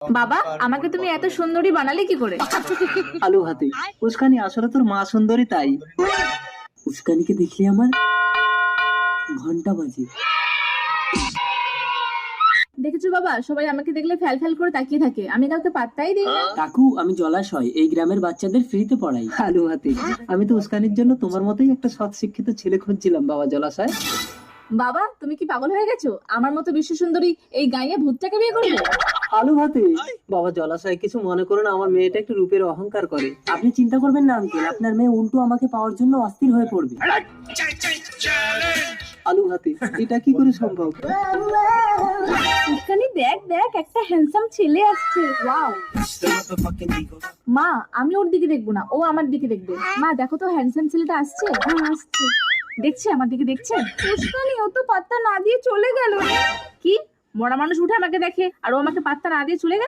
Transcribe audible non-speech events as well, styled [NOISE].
বাবা আমাকে তুমি এত সুন্দরী বানালে কি করে? [LAUGHS] আলু হাতে উস্কানি আসলে তোর মা সুন্দরী তাই। উস্কানিকে দেখলে আমার ঘণ্টা বাজে। দেখেছ বাবা সবাই আমাকে দেখলে ফ্যাল ফ্যাল করে তাকিয়ে থাকে। আমি কাউকে পাত্তাই দিই না। কাকু আমি জলাশয় এই গ্রামের বাচ্চাদের ফ্রিতে পড়াই। আলু হাতে আমি তো উস্কানির জন্য তোমার মতোই একটা সৎ শিক্ষিত ছেলে খুঁজছিলাম বাবা জলাশয়। বাবা তুমি কি পাগল হয়ে গেছো? আমার মতো বিশ্ব সুন্দরী এই গাইয়া ভূতটাকে বিয়ে করবে? আলু ভাতে। বাবা জলাশয় কিছু মনে করো না আমার মেয়েটা একটু রূপের অহংকার করে। আপনি চিন্তা করবেন না আঙ্কেল। আপনার মেয়ে উল্টো আমাকে পাওয়ার জন্য অস্থির হয়ে পড়বে। আলু হাতে এটা কি করে সম্ভব? উস্কানি দেখ দেখ একটা হ্যান্ডসাম ছেলে আসছে। ওয়াও মা আমি ওর দিকে দেখব না ও আমার দিকে দেখবে। মা দেখো তো হ্যান্ডসাম ছেলেটা আসছে? হ্যাঁ আসছে। দেখছে? আমার দিকে দেখছে? উস্কানি, ও তো পাত্তা না দিয়ে চলে গেল। কি? মরা মানুষ উঠে আমাকে দেখে, আর ও আমাকে পাত্তা না দিয়ে চলে গেল?